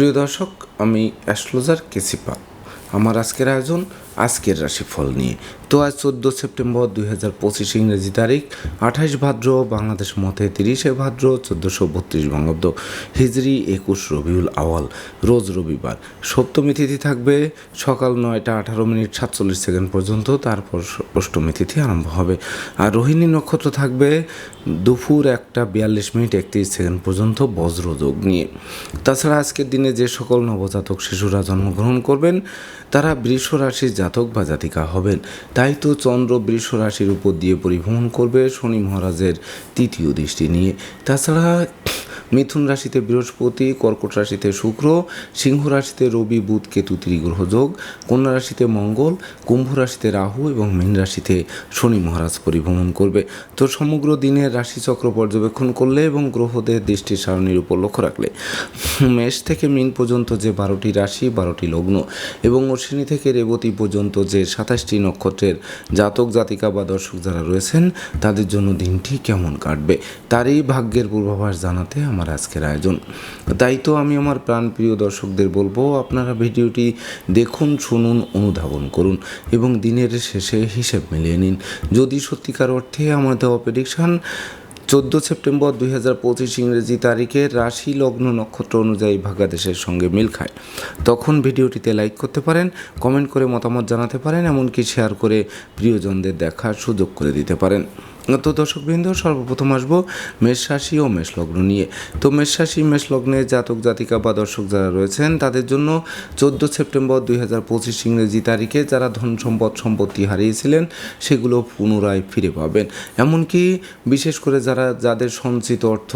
সুপ্রিয় দর্শক আমি অ্যাস্ট্রোলজার কেসিপা আমার আজকের আয়োজন আজকের রাশিফল নিয়ে। তো আজ চোদ্দ সেপ্টেম্বর দুই হাজার পঁচিশ ইংরেজি তারিখ, আঠাশ ভাদ্র, বাংলাদেশ মতে তিরিশে ভাদ্র, চোদ্দোশো বত্রিশ বঙ্গাব্দ। হিজরি একুশ রবিউল আওয়াল, রোজ রবিবার। সপ্তমী তিথি থাকবে, সকাল নয়টা আঠারো মিনিট সাতচল্লিশ সেকেন্ড পর্যন্ত, তারপর অষ্টমী তিথি আরম্ভ হবে। আর রোহিণী নক্ষত্র থাকবে, দুপুর একটা বিয়াল্লিশ মিনিট একত্রিশ সেকেন্ড পর্যন্ত বজ্রযোগ নিয়ে। তাছাড়া আজকের দিনে যে সকল নবজাতক শিশুরা জন্মগ্রহণ করবেন, তারা বৃষ রাশির জাতক বা জাতিকা হবেন। তাই তো চন্দ্র বৃষ রাশির উপর দিয়ে পরিভ্রমণ করবে শনি মহারাজের তৃতীয় দৃষ্টি নিয়ে। তাছাড়া মিথুন রাশিতে বৃহস্পতি, কর্কট রাশিতে শুক্র, সিংহ রাশিতে রবি, বুধ, কেতু, ত্রিগ্রহ যোগ, কন্যা রাশিতে মঙ্গল, কুম্ভ রাশিতে রাহু এবং মীন রাশিতে শনি মহারাজ পরিভ্রমণ করবে। তো সমগ্র দিনের রাশিচক্র পর্যবেক্ষণ করলে এবং গ্রহদের দৃষ্টি সারণীর উপর লক্ষ্য রাখলে, মেষ থেকে মিন পর্যন্ত যে বারোটি রাশি, বারোটি লগ্ন এবং অশ্বিনী থেকে রেবতী পর্যন্ত যে সাতাশটি নক্ষত্রের জাতক, জাতিকা বা দর্শক যারা রয়েছেন, তাদের জন্য দিনটি কেমন কাটবে, তারই ভাগ্যের পূর্বাভাস জানাতে আমার আজকের আয়োজন। তাই তো আমি আমার প্রাণপ্রিয় দর্শকদের বলব, আপনারা ভিডিওটি দেখুন, শুনুন, অনুধাবন করুন এবং দিনের শেষে হিসেব মিলিয়ে নিন। যদি সত্যিকার অর্থে আমাদের অপেডিকশান চোদ্দ সেপ্টেম্বর দুই হাজার পঁচিশ ইংরেজি তারিখে রাশি লগ্ন নক্ষত্র অনুযায়ী ভাগাদেশের সঙ্গে মিল খায়। তখন ভিডিওটিতে লাইক করতে পারেন কমেন্ট করে মতামত জানাতে পারেন, এমনকি শেয়ার করে প্রিয়জনদের দেখার সুযোগ করে দিতে পারেন। তো দর্শকবৃন্দ, সর্বপ্রথম আসব মেষ রাশি ও মেষ লগ্ন নিয়ে। তো মেষ রাশি, মেষ লগ্নে জাতক, জাতিকা বা দর্শক যারা রয়েছেন, তাদের জন্য চোদ্দ সেপ্টেম্বর দুই হাজার পঁচিশ ইংরেজি তারিখে যারা ধন সম্পদ, সম্পত্তি হারিয়েছিলেন, সেগুলো পুনরায় ফিরে পাবেন। এমনকি বিশেষ করে যারা, যাদের সঞ্চিত অর্থ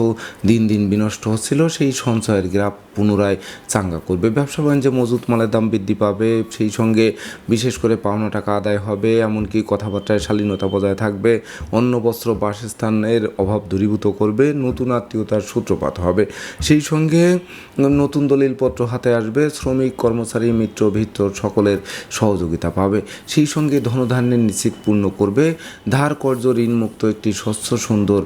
দিন দিন বিনষ্ট হচ্ছিল, সেই সঞ্চয়ের গ্রাফ পুনরায় চাঙ্গা করবে। ব্যবসা বাণিজ্যে মজুত মালের দাম বৃদ্ধি পাবে, সেই সঙ্গে বিশেষ করে পাওনা টাকা আদায় হবে, এমনকি কথাবার্তায় শালীনতা বজায় থাকবে, অন্য বস্ত্র বাসস্থানের অভাব দূরীভূত করবে, নতুন আত্মীয়তার সূত্রপাত হবে। সেই সঙ্গে নতুন দলিলপত্র হাতে আসবে, শ্রমিক, কর্মচারী, মিত্র ভিত্র সকলের সহযোগিতা পাবে। সেই সঙ্গে ধনধান্যের নিশ্চিত পূর্ণ করবে। ধার কর্য ঋণমুক্ত একটি স্বচ্ছ, সুন্দর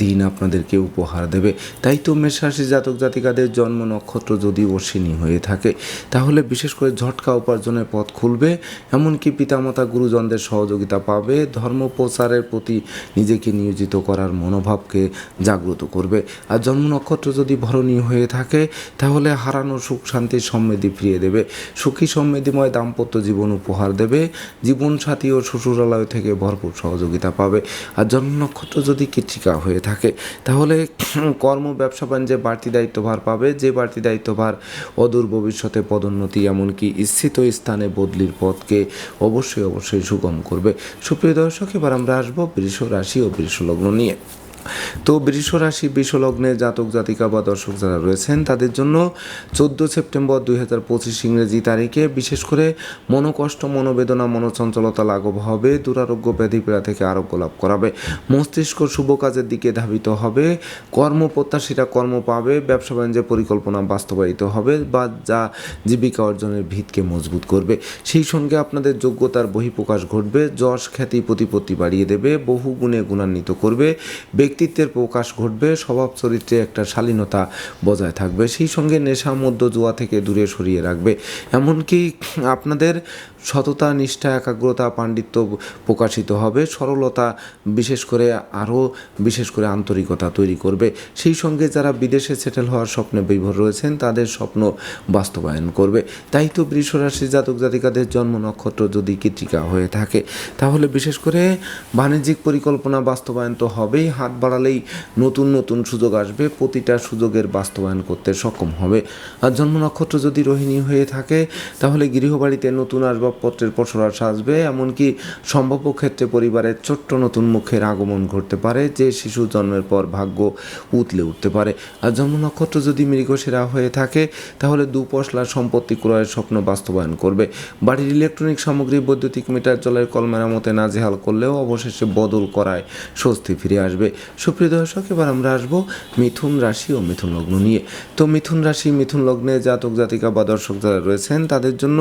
দিন আপনাদেরকে উপহার দেবে। তাই তো মেষরাশি জাতক জাতিকাদের জন্ম নক্ষত্র যদি অশ্বিনী হয়ে থাকে, তাহলে বিশেষ করে ঝটকা উপার্জনের পথ খুলবে। এমনকি পিতামাতা, গুরুজনদের সহযোগিতা পাবে। ধর্ম প্রচারের প্রতি নিজেকে নিয়োজিত করার মনোভাবকে জাগ্রত করবে। আর জন্ম নক্ষত্র যদি ভরণী হয়ে থাকে, তাহলে হারানো সুখ, শান্তি, সমৃদ্ধি ফিরিয়ে দেবে। সুখী, সমৃদ্ধিময়, দাম্পত্য জীবন উপহার দেবে। জীবনসাথী ও শ্বশুরালয় থেকে ভরপুর সহযোগিতা পাবে। আর জন্ম নক্ষত্র যদি কৃত্রিকা হয়ে থাকে, তাহলে কর্ম, ব্যবসা, বাণিজ্যে বাড়তি দায়িত্বভার পাবে। যে বাড়তি দায়িত্বভার অদূর ভবিষ্যতে পদোন্নতি, এমনকি ইচ্ছিত স্থানে বদলির পথকে অবশ্যই অবশ্যই সুগম করবে। সুপ্রিয় দর্শক, এবার আমরা আসব বৃষ রাশি ও বৃষ লগ্ন নিয়ে তো বৃষ রাশি বৃষলগ্নে জাতক, জাতিকা বা দর্শক যারা রয়েছেন, তাদের জন্য চোদ্দ সেপ্টেম্বর দুই হাজার পঁচিশ ইংরেজি তারিখে বিশেষ করে মনোকষ্ট, মনোবেদনা, মনোচঞ্চলতা লাঘব হবে, দুরারোগ্য ব্যাধি থেকে আরোগ্য লাভ করাবে, মস্তিষ্ক শুভ কাজের দিকে ধাবিত হবে কর্মপ্রত্যাশীরা কর্ম পাবে, ব্যবসা বাণিজ্যের পরিকল্পনা বাস্তবায়িত হবে বা যা জীবিকা অর্জনের ভিতকে মজবুত করবে। সেই সঙ্গে আপনাদের যোগ্যতার বহিঃপ্রকাশ ঘটবে, যশ, খ্যাতি, প্রতিপত্তি বাড়িয়ে দেবে, বহু গুণে গুণান্বিত করবে ব্যক্তিত্বের প্রকাশ ঘটবে, স্বভাব চরিত্রে একটা শালীনতা বজায় থাকবে, সেই সঙ্গে নেশা মধ্য জুয়া থেকে দূরে সরিয়ে রাখবে। এমনকি আপনাদের সততা, নিষ্ঠা, একাগ্রতা, পাণ্ডিত্য প্রকাশিত হবে। সরলতা বিশেষ করে, আরও বিশেষ করে আন্তরিকতা তৈরি করবে। সেই সঙ্গে যারা বিদেশে সেটেল হওয়ার স্বপ্নে বিভোর রয়েছেন, তাদের স্বপ্ন বাস্তবায়ন করবে। তাই তো বৃষরাশি জাতক জাতিকাদের জন্ম নক্ষত্র যদি কৃত্রিকা হয়ে থাকে, তাহলে বিশেষ করে বাণিজ্যিক পরিকল্পনা বাস্তবায়ন তো হবেই। হাত বাড়ালেই নতুন নতুন সুযোগ আসবে। প্রতিটা সুযোগের বাস্তবায়ন করতে সক্ষম হবে। আর জন্ম নক্ষত্র যদি রোহিণী হয়ে থাকে, তাহলে গৃহবাড়িতে নতুন আসবাবপত্রের পসরা সাজবে। এমনকি সম্ভাব্য ক্ষেত্রে পরিবারের ছোট্ট নতুন মুখের আগমন ঘটতে পারে, যে শিশু জন্মের পর ভাগ্য উতলে উঠতে পারে। আর জন্ম নক্ষত্র যদি মৃগশিরা হয়ে থাকে, তাহলে দুপশলা সম্পত্তি ক্রয়ের স্বপ্ন বাস্তবায়ন করবে। বাড়ির ইলেকট্রনিক সামগ্রী, বৈদ্যুতিক মিটার, জলের কল মেরামতে নাজেহাল করলেও অবশেষে বদল করায় স্বস্তি ফিরে আসবে। সুপ্রিয় দর্শক, এবার আমরা আসব মিথুন রাশি ও মিথুন লগ্ন নিয়ে। তো মিথুন রাশি, মিথুন লগ্নে জাতক জাতিকা বা দর্শক যারা রয়েছেন, তাদের জন্য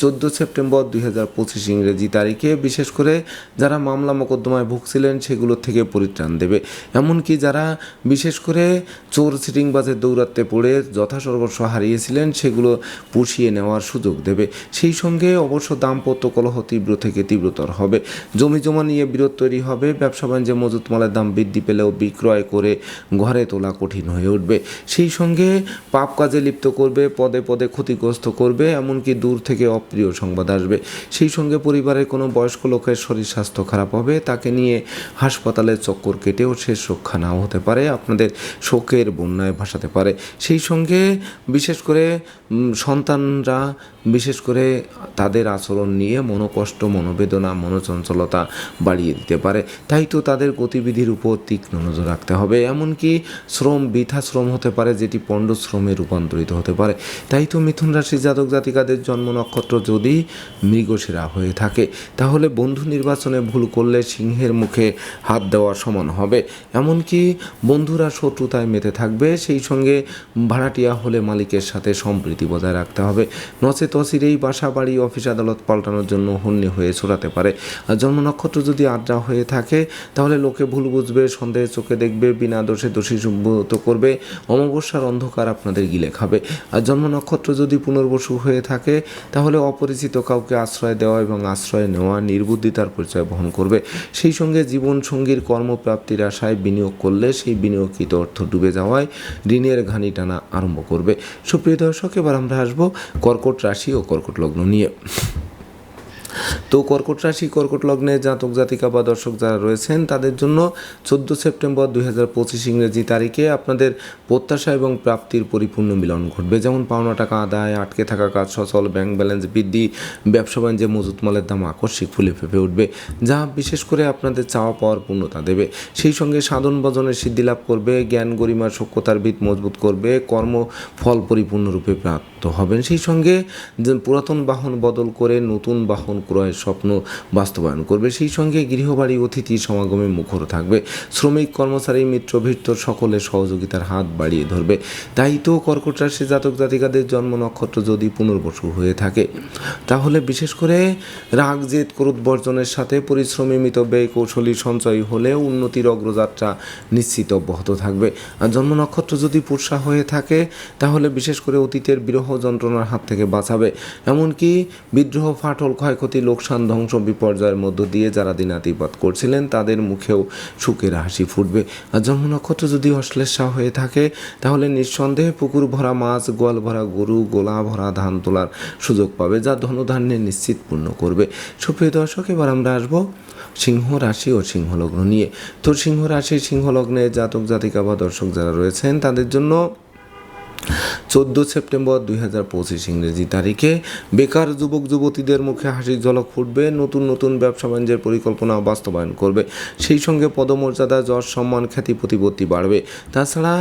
চোদ্দ সেপ্টেম্বর দুই হাজার পঁচিশ ইংরেজি তারিখে, বিশেষ করে যারা মামলা মোকদ্দমায় ভুগছিলেন সেগুলোর থেকে পরিত্রাণ দেবে। এমনকি যারা বিশেষ করে চোর সিটিংবাজের দৌরাত্মে পড়ে যথাসর্বস্ব হারিয়েছিলেন, সেগুলো পুষিয়ে নেওয়ার সুযোগ দেবে। সেই সঙ্গে অবশ্য দাম্পত্য কলহ তীব্র থেকে তীব্রতর হবে। জমি জমা নিয়ে বিরোধ তৈরি হবে, ব্যবসা বাণিজ্যে মজুত মালের দাম বৃদ্ধি পেলেও বিক্রয় করে ঘরে তোলা কঠিন হয়ে উঠবে। সেই সঙ্গে পাপ কাজে লিপ্ত করবে, পদে পদে ক্ষতিগ্রস্ত করবে, এমনকি দূর থেকে অপ্রিয় সংবাদ আসবে। সেই সঙ্গে পরিবারের কোনো বয়স্ক লোকের শরীর স্বাস্থ্য খারাপ হবে, তাকে নিয়ে হাসপাতালের চক্কর কেটেও সে রক্ষা নাও হতে পারে, আপনাদের শোকের বন্যায় ভাসাতে পারে। সেই সঙ্গে বিশেষ করে সন্তানরা বিশেষ করে তাদের আচরণ নিয়ে মনোকষ্ট, মনোবেদনা, মনোচঞ্চলতা বাড়িয়ে দিতে পারে। তাই তো তাদের গতিবিধির উপর তীক্ষ্ণ নজর রাখতে হবে। এমনকি শ্রম বৃথা শ্রম হতে পারে, যেটি পণ্ড শ্রমে রূপান্তরিত হতে পারে। তাই তো মিথুন রাশি জাতক জাতিকাদের জন্ম নক্ষত্র যদি মৃগশিরা হয়ে থাকে। তাহলে বন্ধু নির্বাচনে ভুল করলে সিংহের মুখে হাত দেওয়া সমান হবে। এমনকি বন্ধুরা শত্রুতায় মেতে থাকবে, সেই সঙ্গে ভাড়াটিয়া হলে মালিকের সাথে সম্প্রীতি বজায় রাখতে হবে। নচেত অচিরেই বাসা বাড়ি অফিস আদালত পাল্টানোর জন্য হন্যে হয়ে ছড়াতে পারে। আর জন্ম নক্ষত্র যদি আড্ডা হয়ে থাকে, তাহলে লোকে ভুল বুঝবে সন্দেহের চোখে দেখবে, বিনা দোষে দোষী সম্ভূত করবে। অমাবস্যার অন্ধকার আপনাদের গিলে খাবে। আর জন্ম নক্ষত্র যদি পুনর্বসু হয়ে থাকে, তাহলে অপরিচিত কাউকে আশ্রয় দেওয়া এবং আশ্রয় নেওয়া, নির্বুদ্ধিতার পরিচয় বহন করবে। সেই সঙ্গে জীবনসঙ্গীর কর্মপ্রাপ্তির আশায় বিনিয়োগ করলে সেই বিনিয়োগকৃত অর্থ ডুবে যাওয়ায় ঋণের ঘানি টানা আরম্ভ করবে। সুপ্রিয় দর্শক, এবার আমরা আসব কর্কট রাশি ও কর্কট লগ্ন নিয়ে। তো কর্কট রাশি, কর্কট লগ্নে জাতক, জাতিকা বা দর্শক যারা রয়েছেন, তাদের জন্য চোদ্দ সেপ্টেম্বর দুই হাজার পঁচিশ ইংরেজি তারিখে আপনাদের প্রত্যাশা এবং প্রাপ্তির পরিপূর্ণ মিলন ঘটবে। যেমন পাওনা টাকা আদায়, আটকে থাকা কাজ সচল ব্যাংক ব্যালেন্স বৃদ্ধি, ব্যবসা বাণিজ্যে মজুত মালের দাম আকস্মিক ফুলে ফেপে উঠবে, যা বিশেষ করে আপনাদের চাওয়া পাওয়ার পূর্ণতা দেবে। সেই সঙ্গে সাধন ভজনের সিদ্ধি লাভ করবে, জ্ঞান গরিমার সক্ষতার ভিত মজবুত করবে, কর্ম ফল পরিপূর্ণরূপে প্রাপ্ত হবেন। সেই সঙ্গে পুরাতন বাহন বদল করে নতুন বাহন ক্রয়ের স্বপ্ন বাস্তবায়ন করবে। সেই সঙ্গে গৃহবাড়ি অতিথি সমাগমে মুখর থাকবে। শ্রমিক কর্মচারী, মিত্র ভৃত্য সকলের সহযোগিতার হাত বাড়িয়ে ধরবে। তাই তো কর্কট রাশি জাতক জাতিকাদের জন্ম নক্ষত্র যদি পুনর্বসু হয়ে থাকে, তাহলে বিশেষ করে রাগ, জেদ, ক্রোধ বর্জনের সাথে পরিশ্রমী মিত ব্যয় কৌশলী সঞ্চয় হলে উন্নতির অগ্রযাত্রা নিশ্চিত অব্যাহত থাকবে। আর জন্ম নক্ষত্র যদি পুরসা হয়ে থাকে, তাহলে বিশেষ করে অতীতের বিরহ যন্ত্রণার হাত থেকে বাঁচাবে। এমনকি বিদ্রোহ, ফাটল, ক্ষয়ক্ষতি লোকসান, ধ্বংস বিপর্যয়ের মধ্য দিয়ে যারা দিনাতিপাত করছিলেন, তাদের মুখেও সুখের হাসি ফুটবে। আর জন্ম নক্ষত্র যদি অশ্লেষা হয়ে থাকে, তাহলে নিঃসন্দেহে পুকুর ভরা মাছ, গোয়াল ভরা গরু, গোলা ভরা ধান তোলার সুযোগ পাবে, যা ধনধান্যে নিশ্চিত পূর্ণ করবে। সুপ্রিয় দর্শক, এবার আমরা আসব সিংহ রাশি ও সিংহ লগ্ন নিয়ে। তো সিংহ রাশি সিংহ লগ্নে জাতক জাতিকা বা দর্শক যারা রয়েছেন, তাদের জন্য চোদ্দ সেপ্টেম্বর দুই হাজার পঁচিশ ইংরেজি তারিখে বেকার যুবক যুবতীদের মুখে হাসির ঝলক ফুটবে, নতুন নতুন ব্যবসা বাণিজ্যের পরিকল্পনা বাস্তবায়ন করবে, সেই সঙ্গে পদমর্যাদা, যশ সম্মান, খ্যাতি প্রতিপত্তি বাড়বে। তাছাড়া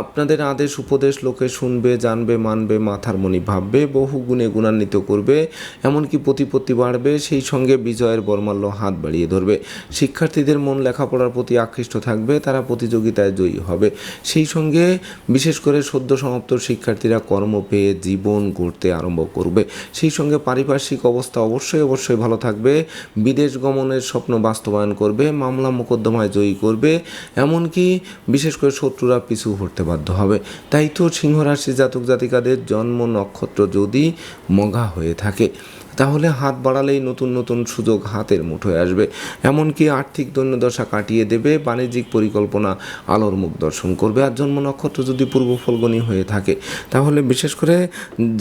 আপনাদের আদেশ উপদেশ লোকে শুনবে, জানবে, মানবে, মাথার মনি ভাববে, বহু গুণে গুণান্বিত করবে, এমনকি প্রতিপত্তি বাড়বে, সেই সঙ্গে বিজয়ের বর্মাল্য হাত বাড়িয়ে ধরবে। শিক্ষার্থীদের মন লেখাপড়ার প্রতি আকৃষ্ট থাকবে, তারা প্রতিযোগিতায় জয়ী হবে। সেই সঙ্গে বিশেষ করে সদ্য সমাপ্ত শিক্ষার্থীরা কর্ম পেয়ে জীবন গড়তে আরম্ভ করবে। সেই সঙ্গে পারিপার্শ্বিক অবস্থা অবশ্যই অবশ্যই ভালো থাকবে। বিদেশ গমনের স্বপ্ন বাস্তবায়ন করবে, মামলা মোকদ্দমায় জয়ী করবে, এমনকি বিশেষ করে শত্রুরা পিছু হতে বাধ্য হবে। তাই তো সিংহরাশি জাতক জাতিকাদের জন্ম নক্ষত্র যদি মগা হয়ে থাকে। তাহলে হাত বাড়ালেই নতুন নতুন সুযোগ হাতের মুঠোয় আসবে। এমনকি আর্থিক দৈন্যদশা কাটিয়ে দেবে, বাণিজ্যিক পরিকল্পনা আলোর মুখ দর্শন করবে। আর জন্ম নক্ষত্র যদি পূর্ব ফলগনি হয়ে থাকে, তাহলে বিশেষ করে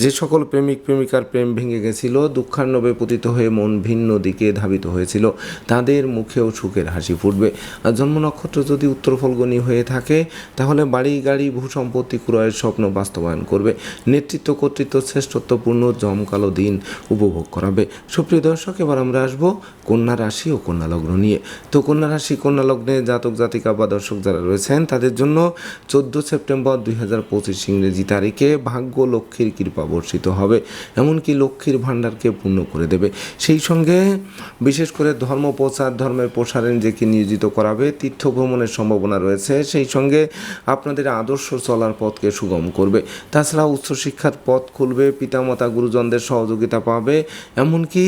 যে সকল প্রেমিক, প্রেমিকার প্রেম ভেঙে গেছিল দুঃখার্ণবে পতিত হয়ে মন ভিন্ন দিকে ধাবিত হয়েছিল, তাদের মুখেও সুখের হাসি ফুটবে। আর জন্ম নক্ষত্র যদি উত্তর ফলগনি হয়ে থাকে, তাহলে বাড়ি, গাড়ি, ভূ সম্পত্তি ক্রয়ের স্বপ্ন বাস্তবায়ন করবে। নেতৃত্ব কর্তৃত্ব শ্রেষ্ঠত্বপূর্ণ, জমকালো দিন উপভোগ উপভোগ করাবে। সুপ্রিয় দর্শক, এবার আমরা আসব কন্যা রাশি ও কন্যা লগ্ন নিয়ে। তো কন্যা রাশি, কন্যা লগ্নে জাতক, জাতিকা বা দর্শক যারা রয়েছেন, তাদের জন্য চোদ্দ সেপ্টেম্বর দুই হাজার পঁচিশ ইংরেজি তারিখে ভাগ্য লক্ষ্মীর কৃপা বর্ষিত হবে। এমনকি লক্ষ্মীর ভাণ্ডারকে পূর্ণ করে দেবে। সেই সঙ্গে বিশেষ করে ধর্ম প্রচার, ধর্মের প্রসারে নিজেকে নিয়োজিত করাবে। তীর্থ ভ্রমণের সম্ভাবনা রয়েছে। সেই সঙ্গে আপনাদের আদর্শ চলার পথকে সুগম করবে। তাছাড়া উচ্চশিক্ষার পথ খুলবে। পিতামাতা, গুরুজনদের সহযোগিতা পাবে। এমনকি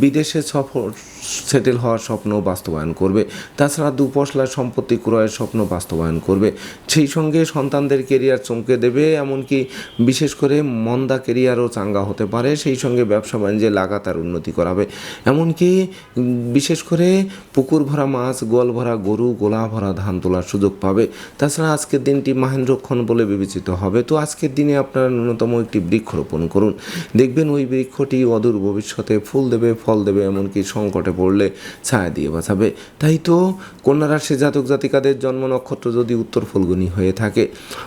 বিদেশে সফর সেটেল হওয়ার স্বপ্ন বাস্তবায়ন করবে। তাছাড়া দুপশলা সম্পত্তি ক্রয়ের স্বপ্ন বাস্তবায়ন করবে। সেই সঙ্গে সন্তানদের কেরিয়ার চমকে দেবে, এমনকি বিশেষ করে মন্দা কেরিয়ারও চাঙ্গা হতে পারে, সেই সঙ্গে ব্যবসা বাণিজ্যে লাগাতার উন্নতি করাবে। এমনকি বিশেষ করে পুকুর ভরা মাছ, গোয়াল ভরা গরু, গোলা ভরা ধান তোলার সুযোগ পাবে। তাছাড়া আজকের দিনটি মাহেন্দ্রক্ষণ বলে বিবেচিত হবে। তো আজকের দিনে আপনারা ন্যূনতম একটি বৃক্ষ রোপণ করুন। দেখবেন ওই বৃক্ষটি অদূর ভবিষ্যতে ফুল দেবে, ফল দেবে, এমনকি সংকটে পড়লে ছায়া দিয়ে বাঁচাবে। তাই তো কন্যা রাশি জাতক জাতিকাদের জন্ম নক্ষত্র যদি উত্তর ফলগুনি হয়ে থাকে,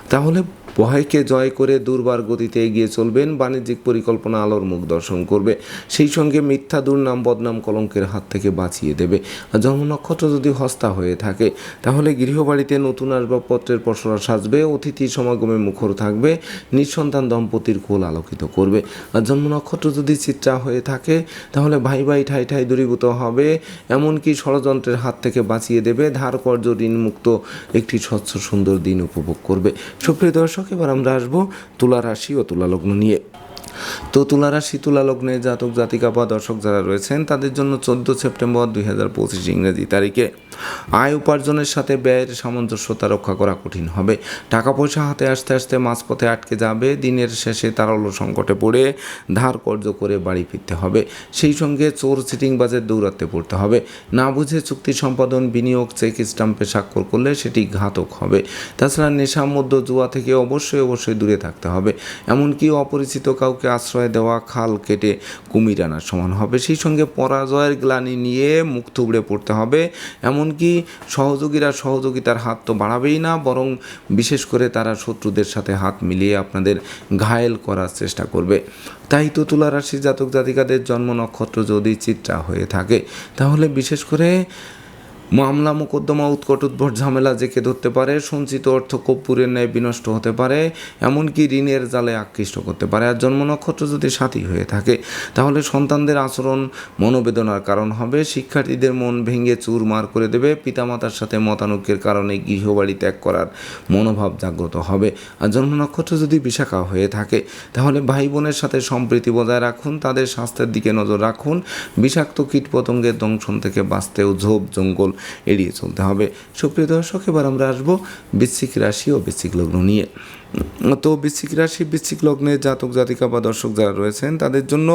তাহলে ভয়কে জয় করে দুর্বার গতিতে এগিয়ে চলবেন, বাণিজ্যিক পরিকল্পনা আলোর মুখ দর্শন করবে। সেই সঙ্গে মিথ্যা দুর্নাম, বদনাম কলঙ্কের হাত থেকে বাঁচিয়ে দেবে। আর জন্ম নক্ষত্র যদি হস্তা হয়ে থাকে, তাহলে গৃহবাড়িতে নতুন আসবাবপত্রের পসরা সাজবে, অতিথি সমাগমে মুখর থাকবে, নিঃসন্তান দম্পতির কোল আলোকিত করবে। আর জন্ম নক্ষত্র যদি চিত্রা হয়ে থাকে, তাহলে ভাই ভাই ঠাই ঠাই দূরীভূত হবে। এমনকি ষড়যন্ত্রের হাত থেকে বাঁচিয়ে দেবে ধার কর্য ঋণমুক্ত একটি স্বচ্ছ সুন্দর দিন উপভোগ করবে। সুপ্রিয় দর্শক এবার আমরা আসব তুলা রাশি ও তুলা লগ্ন নিয়ে। তো তুলা রাশি, তুলা লগ্নে জাতক, জাতিকা বা দর্শক যারা রয়েছেন, তাদের জন্য চোদ্দ সেপ্টেম্বর দুই হাজার পঁচিশ ইংরেজি তারিখে। আয় উপার্জনের সাথে ব্যয়ের সামঞ্জস্যতা রক্ষা করা কঠিন হবে। টাকা পয়সা হাতে আসতে আসতে মাঝপথে আটকে যাবে। দিনের শেষে তারল্য সংকটে পড়ে ধার কর্য করে বাড়ি ফিরতে হবে। সেই সঙ্গে চোর সিটিং চিটিংবাজের দৌরাত্মে পড়তে হবে। না বুঝে চুক্তি সম্পাদন, বিনিয়োগ, চেক স্টাম্পে স্বাক্ষর করলে সেটি ঘাতক হবে। তাছাড়া নেশা মধ্য জুয়া থেকে অবশ্যই অবশ্যই দূরে থাকতে হবে। এমনকি অপরিচিত কাউকে আশ্রয় দেওয়া, খাল কেটে কুমির আনার সমান হবে। সেই সঙ্গে পরাজয়ের গ্লানি নিয়ে মুখ থুবড়ে পড়তে হবে। এমনকি সহযোগীরা সহযোগিতার হাত তো বাড়াবেই না, বরং বিশেষ করে তারা শত্রুদের সাথে হাত মিলিয়ে আপনাদের ঘায়েল করার চেষ্টা করবে। তাই তো তুলা রাশি জাতক জাতিকাদের জন্ম নক্ষত্র যদি চিত্রা হয়ে থাকে, তাহলে বিশেষ করে মামলা মোকদ্দমা, উৎকট উদ্ভট ঝামেলা জেকে ধরতে পারে, সঞ্চিত অর্থ কর্পূরের ন্যায় বিনষ্ট হতে পারে, এমনকি ঋণের জালে আকৃষ্ট করতে পারে। আর জন্ম নক্ষত্র যদি সাথী হয়ে থাকে, তাহলে সন্তানদের আচরণ মনোবেদনার কারণ হবে। শিক্ষার্থীদের মন ভেঙে চুরমার করে দেবে। পিতামাতার সাথে মতানৈক্যের কারণে গৃহবাড়ি ত্যাগ করার মনোভাব জাগ্রত হবে। আর জন্ম নক্ষত্র যদি বিশাখা হয়ে থাকে, তাহলে ভাই বোনের সাথে সম্প্রীতি বজায় রাখুন, তাদের স্বাস্থ্যের দিকে নজর রাখুন। বিষাক্ত কীটপতঙ্গের দংশন থেকে বাঁচতেও ঝোপ, জঙ্গল এড়িয়ে চলতে হবে। সুপ্রিয় দর্শক, এবার আমরা আসব বৃশ্চিক রাশি ও বৃশ্চিক লগ্ন নিয়ে। তো বৃশ্চিক রাশি, বৃশ্চিক লগ্নে জাতক জাতিকা বা দর্শক যারা রয়েছেন, তাদের জন্য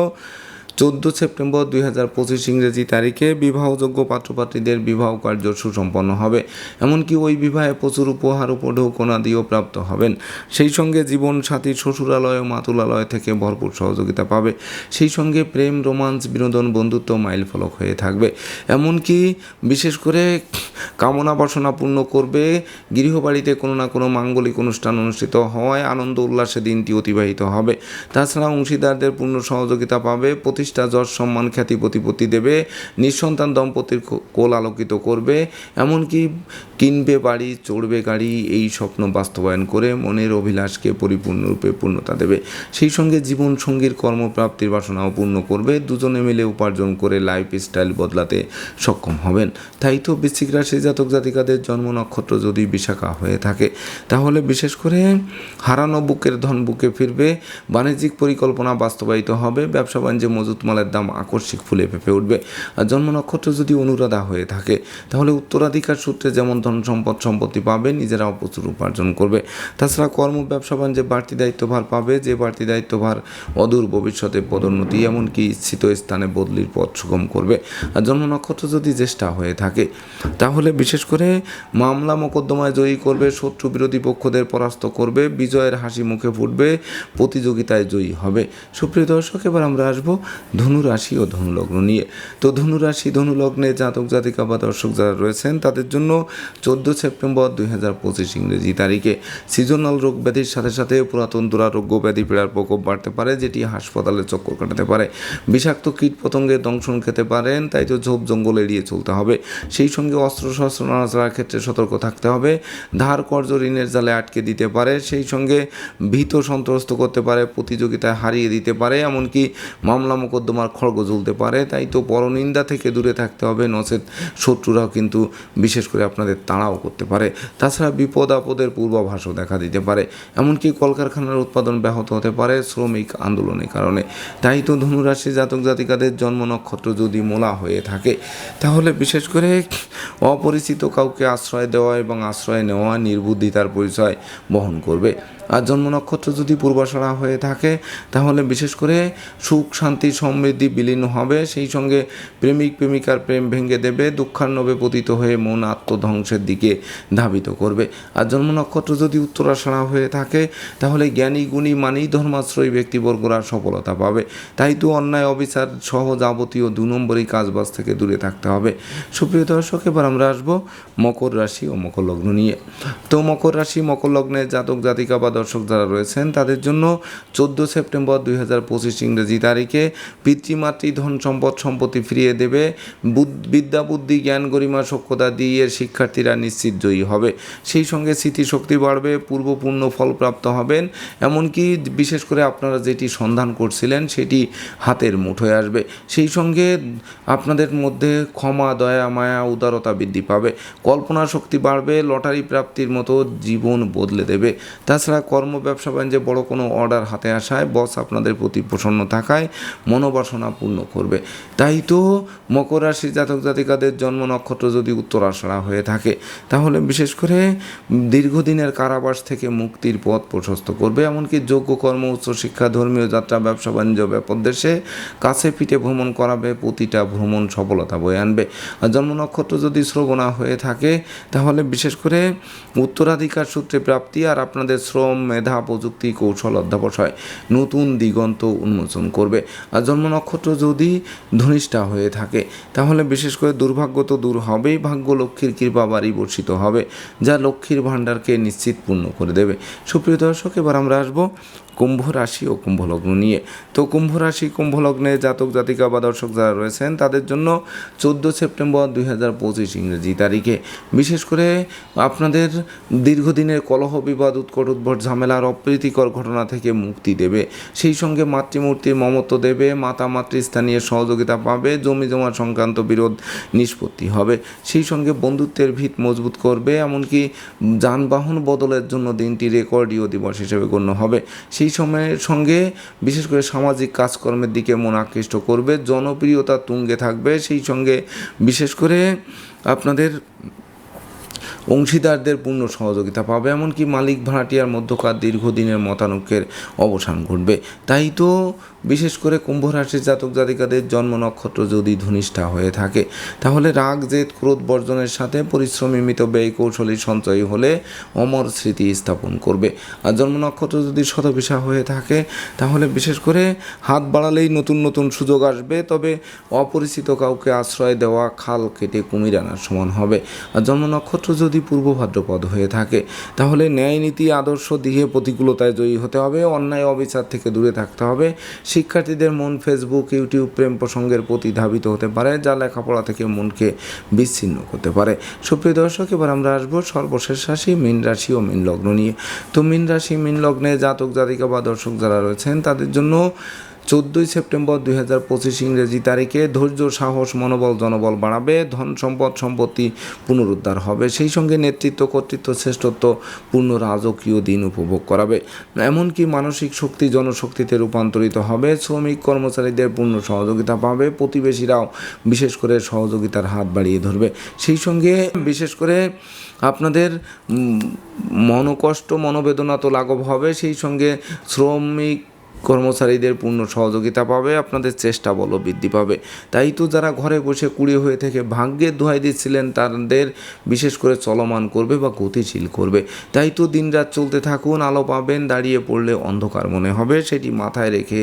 চোদ্দ সেপ্টেম্বর দুই হাজার পঁচিশ ইংরেজি তারিখে বিবাহযোগ্য পাত্রপাত্রীদের বিবাহ কার্য সুসম্পন্ন হবে। এমনকি ওই বিবাহে প্রচুর উপহার উপঢৌকনাদিও প্রাপ্ত হবেন। সেই সঙ্গে জীবন সাথীর শ্বশুরালয় মাতুলালয় থেকে ভরপুর সহযোগিতা পাবে। সেই সঙ্গে প্রেম, রোমান্স, বিনোদন, বন্ধুত্ব মাইল ফলক হয়ে থাকবে। এমনকি বিশেষ করে কামনা বাসনা পূর্ণ করবে, গৃহবাড়িতে কোনো না কোনো মাঙ্গলিক অনুষ্ঠান অনুষ্ঠিত হওয়ায় আনন্দ উল্লাসে দিনটি অতিবাহিত হবে। তাছাড়া অংশীদারদের পূর্ণ সহযোগিতা পাবে। প্রতিষ্ঠা যশ সম্মান খ্যাতি প্রতিপত্তি দেবে, নিঃসন্তান দম্পতির কোল আলোকিত করবে, এমনকি কিনবে বাড়ি, চড়বে গাড়ি, এই স্বপ্ন বাস্তবায়ন করে মনের অভিলাষকে পরিপূর্ণরূপে পূর্ণতা দেবে। সেই সঙ্গে জীবন সঙ্গীর কর্মপ্রাপ্তির বাসনাও পূর্ণ করবে। দুজনে মিলে উপার্জন করে লাইফ স্টাইল বদলাতে সক্ষম হবেন। তাই তো বৃশ্চিক রাশি জাতক জাতিকাদের জন্ম নক্ষত্র যদি বিশাখা হয়ে থাকে, তাহলে বিশেষ করে হারানো বুকের ধন বুকে ফিরবে, বাণিজ্যিক পরিকল্পনা বাস্তবায়িত হবে, ব্যবসা বাণিজ্যে মজুত মালের দাম আকস্মিক ফুলে ফেপে উঠবে। আর জন্ম নক্ষত্র যদি অনুরাধা হয়ে থাকে, তাহলে উত্তরাধিকার সূত্রে যেমন ধন সম্পদ সম্পত্তি পাবে, নিজেরাও প্রচুর উপার্জন করবে। তাছাড়া কর্ম, ব্যবসা, বাণিজ্যে বাড়তি দায়িত্বভার পাবে, যে বাড়তি দায়িত্বভার অদূর ভবিষ্যতে পদোন্নতি, এমনকি ইচ্ছিত স্থানে বদলির পথ সুগম করবে। আর জন্ম নক্ষত্র যদি জ্যেষ্ঠা হয়ে থাকে, তাহলে বিশেষ করে মামলা মোকদ্দমায় জয়ী করবে, শত্রু বিরোধী পক্ষদের পরাস্ত করবে, বিজয়ের হাসি মুখে ফুটবে, প্রতিযোগিতায় জয়ী হবে। সুপ্রিয় দর্শক, এবার আমরা আসব ধনুরাশি ও ধনুলগ্ন নিয়ে। তো ধনুরাশি, ধনুলগ্নে জাতক, জাতিকা বা দর্শক যারা রয়েছেন, তাদের জন্য চোদ্দ সেপ্টেম্বর দুই হাজার পঁচিশ ইংরেজি তারিখে সিজনাল রোগ ব্যাধির সাথে সাথে পুরাতন দুরারোগ্য ব্যাধি পীড়ার প্রকোপ বাড়তে পারে, যেটি হাসপাতালে চক্কর কাটাতে পারে। বিষাক্ত কীট পতঙ্গের দংশন খেতে পারেন, তাই তো ঝোপ জঙ্গল এড়িয়ে চলতে হবে। সেই সঙ্গে অস্ত্রশস্ত্র নাড়াচাড়ার ক্ষেত্রে সতর্ক থাকতে হবে। ধার, কর্জ, ঋণের জালে আটকে দিতে পারে, সেই সঙ্গে ভীত সন্ত্রস্ত করতে পারে, প্রতিযোগিতায় হারিয়ে দিতে পারে, এমনকি মামলা মোকদ্দমার খড়গ জ্বলতে পারে, তাই তো পরনিন্দা থেকে দূরে থাকতে হবে। নচেত শত্রুরাও কিন্তু বিশেষ করে আপনাদের তাড়াও করতে পারে। তাছাড়া বিপদ আপদের পূর্বাভাসও দেখা দিতে পারে। এমনকি কলকারখানার উৎপাদন ব্যাহত হতে পারে শ্রমিক আন্দোলনের কারণে। তাই তো ধনুরাশি জাতক জাতিকাদের জন্ম নক্ষত্র যদি মোলা হয়ে থাকে, তাহলে বিশেষ করে অপরিচিত কাউকে আশ্রয় দেওয়া এবং আশ্রয় নেওয়া নির্বুদ্ধিতার পরিচয় বহন করবে। আর জন্ম নক্ষত্র যদি পূর্বাশারা হয়ে থাকে, তাহলে বিশেষ করে সুখ, শান্তি, সমৃদ্ধি বিলীন হবে। সেই সঙ্গে প্রেমিক, প্রেমিকার প্রেম ভেঙে দেবে দুঃখার্ণবে পতিত হয়ে মন আত্মধ্বংসের দিকে ধাবিত করবে। আর জন্ম নক্ষত্র যদি উত্তরাশারা হয়ে থাকে, তাহলে জ্ঞানী, গুণী, মানি, ধর্মাশ্রয়ী ব্যক্তিবর্গরা সফলতা পাবে। তাই তো অন্যায়, অবিচার সহ যাবতীয় দু নম্বরই কাজবাজ থেকে দূরে থাকতে হবে। সুপ্রিয় দর্শক, এবার আমরা আসব মকর রাশি ও মকর লগ্ন নিয়ে। তো মকর রাশি, মকর লগ্নে জাতক, জাতিকা বা দর্শক যারা রয়েছেন, তাদের জন্য চোদ্দ সেপ্টেম্বর দুই হাজার পঁচিশ ইংরেজি তারিখে পিতৃমাতৃ ধন সম্পদ সম্পত্তি ফিরিয়ে দেবে। বুদ- বিদ্যা, বুদ্ধি, জ্ঞান, গরিমা সক্ষতা দিয়ে শিক্ষার্থীরা নিশ্চিত জয়ী হবে। সেই সঙ্গে স্মৃতিশক্তি বাড়বে, পূর্বপূর্ণ ফলপ্রাপ্ত হবেন। এমনকি বিশেষ করে আপনারা যেটি সন্ধান করছিলেন, সেটি হাতের মুঠোয় আসবে। সেই সঙ্গে আপনাদের মধ্যে ক্ষমা, দয়া, মায়া, উদারতা বৃদ্ধি পাবে। কল্পনা শক্তি বাড়বে, লটারি প্রাপ্তির মতো জীবন বদলে দেবে। তাছাড়া কর্ম, ব্যবসা, বাণিজ্যে বড় কোনো অর্ডার হাতে আসায় বস আপনাদের প্রতি প্রসন্ন থাকায় মনোবাসনা পূর্ণ করবে। তাই তো মকর রাশির জাতক জাতিকাদের জন্ম নক্ষত্র যদি উত্তরাষাঢ়া হয়ে থাকে, তাহলে বিশেষ করে দীর্ঘদিনের কারাবাস থেকে মুক্তির পথ প্রশস্ত করবে। এমনকি যোগ্য কর্ম উচ্চশিক্ষা ধর্মীয় যাত্রা, ব্যবসা, বাণিজ্য, ব্যাপক দেশে কাছে পিঠে ভ্রমণ করাবে, প্রতিটা ভ্রমণ সফলতা বয়ে আনবে। আর জন্ম নক্ষত্র যদি শ্রবণা হয়ে থাকে, তাহলে বিশেষ করে উত্তরাধিকার সূত্রে প্রাপ্তি আর আপনাদের শ্রম মেধা প্রযুক্তি কৌশল অধ্যাবসায় নতুন দিগন্ত উন্মোচন করবে। আর জন্ম নক্ষত্র যদি ধনিষ্ঠা হয়ে থাকে, তাহলে বিশেষ করে দুর্ভাগ্য তো দূর হবেই, ভাগ্য লক্ষ্মীর কৃপা বাড়ি বর্ষিত হবে, যা লক্ষ্মীর ভাণ্ডারকে নিশ্চিত পূর্ণ করে দেবে। সুপ্রিয় দর্শক, এবার আমরা আসব কুম্ভ রাশি ও কুম্ভ লগ্ন নিয়ে। তো কুম্ভ রাশি, কুম্ভ লগ্নে জাতক, জাতিকা বা দর্শক যারা রয়েছেন, তাদের জন্য চোদ্দ সেপ্টেম্বর দুই হাজার পঁচিশ ইংরেজি তারিখে। বিশেষ করে আপনাদের দীর্ঘদিনের কলহ বিবাদ, উৎকট উদ্ভট ঝামেলার অপ্রীতিকর ঘটনা থেকে মুক্তি দেবে। সেই সঙ্গে মাতৃমূর্তির মমত্ব দেবে মাতা মাতৃস্থানীয় সহযোগিতা পাবে জমি জমা সংক্রান্ত বিরোধ নিষ্পত্তি হবে। সেই সঙ্গে বন্ধুত্বের ভিত মজবুত করবে, এমনকি যানবাহন বদলের জন্য দিনটি রেকর্ডীয় দিবস হিসেবে গণ্য হবে। সেই সময়ের সঙ্গে বিশেষ করে সামাজিক কাজকর্মের দিকে মন আকৃষ্ট করবে, জনপ্রিয়তা তুঙ্গে থাকবে। সেই সঙ্গে বিশেষ করে আপনাদের অংশীদারদের পূর্ণ সহযোগিতা পাবে, এমনকি মালিক ভাড়াটিয়ার মধ্যকার দীর্ঘদিনের মতানৈক্যের অবসান ঘটবে। তাই তো, বিশেষ করে কুম্ভ রাশির জাতক জাতিকাদের জন্ম নক্ষত্র যদি ধনিষ্ঠা হয়ে থাকে, তাহলে রাগ, জেদ, ক্রোধ বর্জনের সাথে পরিশ্রমী মিত ব্যয় কৌশলী সঞ্চয়ী হলে অমর স্মৃতি স্থাপন করবে। আর জন্ম নক্ষত্র যদি শতবিশা হয়ে থাকে, তাহলে বিশেষ করে হাত বাড়ালেই নতুন নতুন সুযোগ আসবে, তবে অপরিচিত কাউকে আশ্রয় দেওয়া খাল কেটে কুমির আনার সমান হবে। আর জন্ম নক্ষত্র যদি পূর্ব ভাদ্রপদ হয়ে থাকে, তাহলে ন্যায় নীতি, আদর্শ দিকে প্রতিকূলতায় জয়ী হতে হবে, অন্যায়, অবিচার থেকে দূরে থাকতে হবে। শিক্ষার্থীদের মন ফেসবুক ইউটিউব প্রেম প্রসঙ্গের প্রতি ধাবিত হতে পারে, যা লেখাপড়া থেকে মনকে বিচ্ছিন্ন করতে পারে। সুপ্রিয় দর্শক, এবার আমরা আসব সর্বশেষ রাশি, মীন রাশি ও মীন লগ্ন নিয়ে। তো মীন রাশি, মীন লগ্নে জাতক, জাতিকা বা দর্শক যারা রয়েছেন, তাদের জন্য চোদ্দোই সেপ্টেম্বর দুই হাজার পঁচিশ ইংরেজি তারিখে ধৈর্য, সাহস, মনোবল, জনবল বাড়াবে, ধন সম্পদ, সম্পত্তি পুনরুদ্ধার হবে। সেই সঙ্গে নেতৃত্ব, কর্তৃত্ব, শ্রেষ্ঠত্ব পূর্ণ রাজকীয় দিন উপভোগ করাবে। এমনকি মানসিক শক্তি, জনশক্তিতে রূপান্তরিত হবে। শ্রমিক কর্মচারীদের পূর্ণ সহযোগিতা পাবে। প্রতিবেশীরাও বিশেষ করে সহযোগিতার হাত বাড়িয়ে ধরবে। সেই সঙ্গে বিশেষ করে আপনাদের মনকষ্ট, মনোবেদনা তো লাঘব হবে। সেই সঙ্গে শ্রমিক কর্মচারীদের পূর্ণ সহযোগিতা পাবে, আপনাদের চেষ্টা বল বৃদ্ধি পাবে। তাই তো যারা ঘরে বসে কুড়িয়ে হয়ে থেকে ভাগ্যের দোহাই দিচ্ছিলেন, তাদের বিশেষ করে চলমান করবে বা গতিশীল করবে। তাই তো দিনরাত চলতে থাকুন, আলো পাবেন, দাঁড়িয়ে পড়লে অন্ধকার মনে হবে, সেটি মাথায় রেখে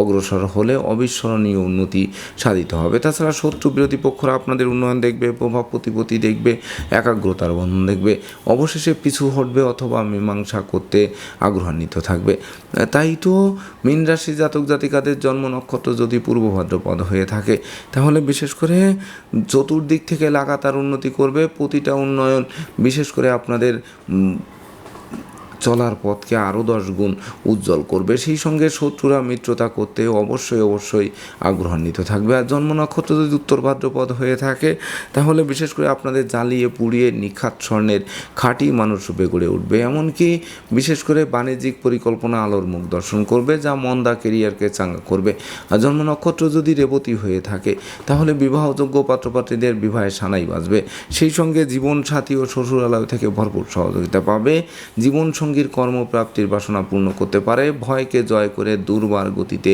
অগ্রসর হলে অবিস্মরণীয় উন্নতি সাধিত হবে। তাছাড়া শত্রু বিরোধী পক্ষরা আপনাদের উন্নয়ন দেখবে, প্রভাব প্রতিপত্তি দেখবে, একাগ্রতার বন্ধন দেখবে, অবশেষে পিছু হটবে অথবা মীমাংসা করতে আগ্রহান্বিত থাকবে। তাই তো মীন রাশি জাতক জাতিকাদের জন্ম নক্ষত্র যদি পূর্ব ভাদ্রপদ হয়ে থাকে, তাহলে বিশেষ করে চতুর্দিক থেকে লাগাতার উন্নতি করবে প্রতিটা উন্নয়ন, বিশেষ করে আপনাদের চলার পথকে আরও দশ গুণ উজ্জ্বল করবে। সেই সঙ্গে শত্রুরা মিত্রতা করতে অবশ্যই অবশ্যই আগ্রহান্বিত থাকবে। আর জন্ম নক্ষত্র যদি উত্তর ভাদ্রপদ হয়ে থাকে, তাহলে বিশেষ করে আপনাদের জ্বালিয়ে পুড়িয়ে নিখাত স্বর্ণের খাঁটি মানুষ রূপে গড়ে উঠবে। এমনকি বিশেষ করে বাণিজ্যিক পরিকল্পনা আলোর মুখ দর্শন করবে, যা মন্দা কেরিয়ারকে চাঙ্গা করবে। আর জন্ম নক্ষত্র যদি রেবতী হয়ে থাকে, তাহলে বিবাহযোগ্য পাত্রপাত্রীদের বিবাহে সানাই বাজবে। সেই সঙ্গে জীবন সাথী ও শ্বশুরালয় থেকে ভরপুর সহযোগিতা পাবে। জীবন সঙ্গীর কর্মপ্রাপ্তির বাসনা পূর্ণ করতে পারে, ভয়কে জয় করে দুর্বার গতিতে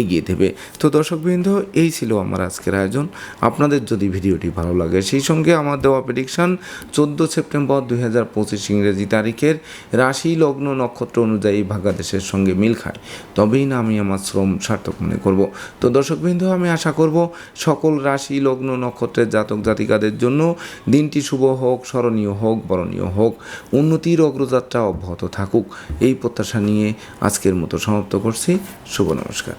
এগিয়ে দেবে। তো দর্শকবৃন্দ, এই ছিল আমার আজকের আয়োজন। আপনাদের যদি ভিডিওটি ভালো লাগে, সেই সঙ্গে আমার দেওয়া প্রেডিকশান চোদ্দ সেপ্টেম্বর দুই হাজার পঁচিশ ইংরেজি তারিখের রাশি লগ্ন নক্ষত্র অনুযায়ী ভাগাদেশের সঙ্গে মিল খায়। তবেই না আমি আমার শ্রম সার্থক মনে করব। তো দর্শকবৃন্দ, আমি আশা করব সকল রাশি লগ্ন নক্ষত্রের জাতক জাতিকাদের জন্য দিনটি শুভ হোক, স্মরণীয় হোক, বরণীয় হোক। উন্নতির অগ্রযাত্রা অব্যাহত থাকুক। এই প্রত্যাশা নিয়ে আজকের মতো সমাপ্ত করছি। শুভ নমস্কার।